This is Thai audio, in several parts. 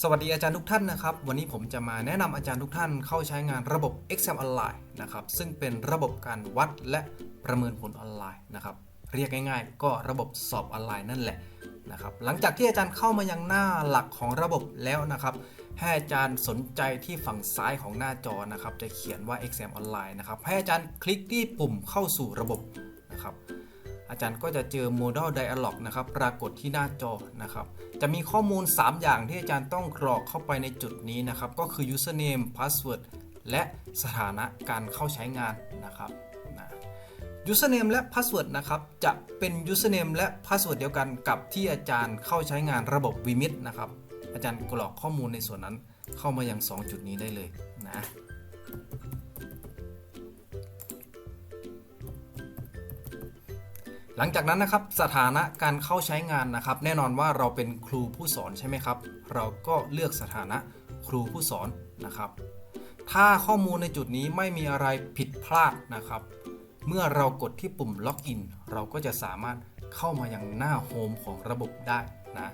สวัสดีอาจารย์ทุกท่านนะครับ วันนี้ผมจะมาแนะนำอาจารย์ทุกท่านเข้าใช้งานระบบ Exam Online นะครับ ซึ่งเป็นระบบการวัดและประเมินผลออนไลน์นะครับ เรียกง่ายๆ ก็ระบบสอบออนไลน์นั่นแหละนะครับ หลังจากที่อาจารย์เข้ามายังหน้าหลักของระบบแล้วนะครับ ให้อาจารย์สนใจที่ฝั่งซ้ายของหน้าจอนะครับ จะเขียนว่า Exam Online นะครับ ให้อาจารย์คลิกที่ปุ่มเข้าสู่ระบบนะครับ อาจารย์ก็จะเจอ Modal Dialog นะครับปรากฏที่หน้าจอนะครับ จะมีข้อมูล 3 อย่างที่อาจารย์ต้องกรอกเข้าไปในจุดนี้นะครับ ก็คือ username password และสถานะการเข้าใช้งานนะครับนะ username และ password นะครับ จะเป็น username และ password เดียวกันกับที่อาจารย์เข้าใช้งานระบบ Vmit นะครับ อาจารย์กรอกข้อมูลในส่วนนั้นเข้ามายัง2 จุดนี้ได้เลยนะ หลังจากนั้นนะครับสถานะการเข้าใช้งานนะครับ แน่นอนว่าเราเป็นครูผู้สอนใช่ไหมครับ เราก็เลือกสถานะครูผู้สอนนะครับ ถ้าข้อมูลในจุดนี้ไม่มีอะไรผิดพลาดนะครับ เมื่อเรากดที่ปุ่มล็อกอินเราก็จะสามารถเข้ามายังหน้าโฮมของระบบได้นะ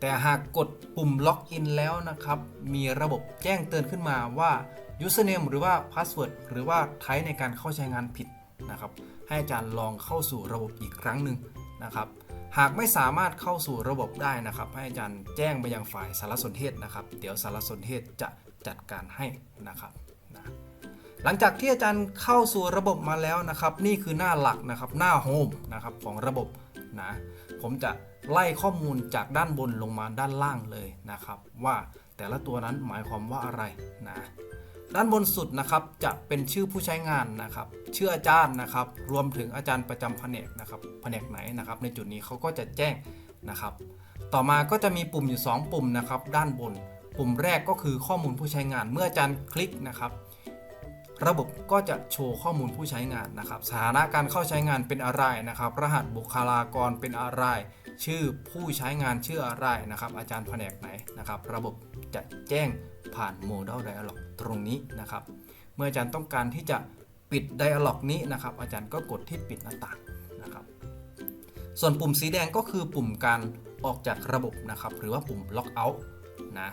แต่หากกดปุ่มล็อกอินแล้วนะครับ มีระบบแจ้งเตือนขึ้นมาว่า username หรือว่า password หรือว่าไทป์ในการเข้าใช้งานผิด นะครับ ให้อาจารย์ลองเข้าสู่ระบบอีกครั้งหนึ่งนะครับ หากไม่สามารถเข้าสู่ระบบได้นะครับ ให้อาจารย์แจ้งไปยังฝ่ายสารสนเทศนะครับ เดี๋ยวสารสนเทศจะจัดการให้นะครับนะหลังจากที่อาจารย์เข้าสู่ระบบมาแล้วนะครับ นี่คือหน้าหลักนะครับ หน้าโฮมนะครับของระบบนะผมจะไล่ข้อมูลจากด้านบนลงมาด้านล่างเลยนะครับ ว่าแต่ละตัวนั้นหมายความว่าอะไรนะ ด้านบนสุดนะครับจะเป็นชื่อผู้ใช้งานนะครับ ชื่ออาจารย์นะครับ รวมถึงอาจารย์ประจำแผนกนะครับแผนกไหนนะครับ ในจุดนี้เขาก็จะแจ้งนะครับ ต่อมาก็จะมีปุ่มอยู่ 2 ปุ่มนะครับ ด้านบน ปุ่มแรกก็คือข้อมูลผู้ใช้งานเมื่ออาจารย์คลิกนะครับ ระบบก็จะโชว์ข้อมูลผู้ใช้งานนะครับ สถานะการเข้าใช้งานเป็นอะไรนะครับ รหัสบุคลากรเป็นอะไร ชื่อผู้ใช้งานชื่ออะไรนะครับ อาจารย์แผนกไหนนะครับ ระบบจะแจ้งผ่าน Modal Dialog ตรงนี้นะครับ เมื่ออาจารย์ต้องการที่จะปิด Dialog นี้นะครับ อาจารย์ก็กดที่ปิดหน้าต่างนะครับ ส่วนปุ่มสีแดงก็คือปุ่มการออกจากระบบนะครับ หรือว่าปุ่ม Lock out นะ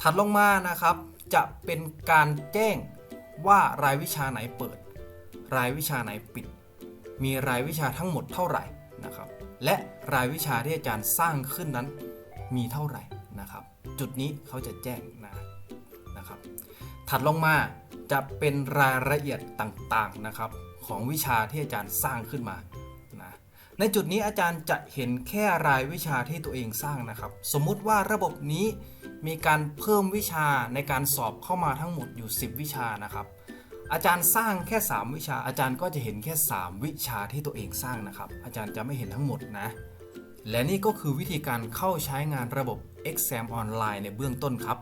ถัดลงมานะครับ จะเป็นการแจ้ง ว่ารายวิชาไหนเปิด รายวิชาไหนปิด มีรายวิชาทั้งหมดเท่าไหร่นะครับ และรายวิชาที่อาจารย์สร้างขึ้นนั้นมีเท่าไหร่นะครับ จุดนี้เขาจะแจ้งนะนะครับ ถัดลงมาจะเป็นรายละเอียดต่างๆนะครับ ของวิชาที่อาจารย์สร้างขึ้นมา ในจุดนี้อาจารย์จะเห็นแค่รายวิชาที่ตัวเองสร้างนะครับ สมมุติว่าระบบนี้มีการเพิ่มวิชาในการสอบเข้ามาทั้งหมดอยู่ 10 วิชานะครับ อาจารย์สร้างแค่ 3 วิชา อาจารย์ก็จะเห็นแค่ 3 วิชาที่ตัวเองสร้างนะครับ อาจารย์จะไม่เห็นทั้งหมดนะ และนี่ก็คือวิธีการเข้าใช้งานระบบ Exam Online ในเบื้องต้นครับ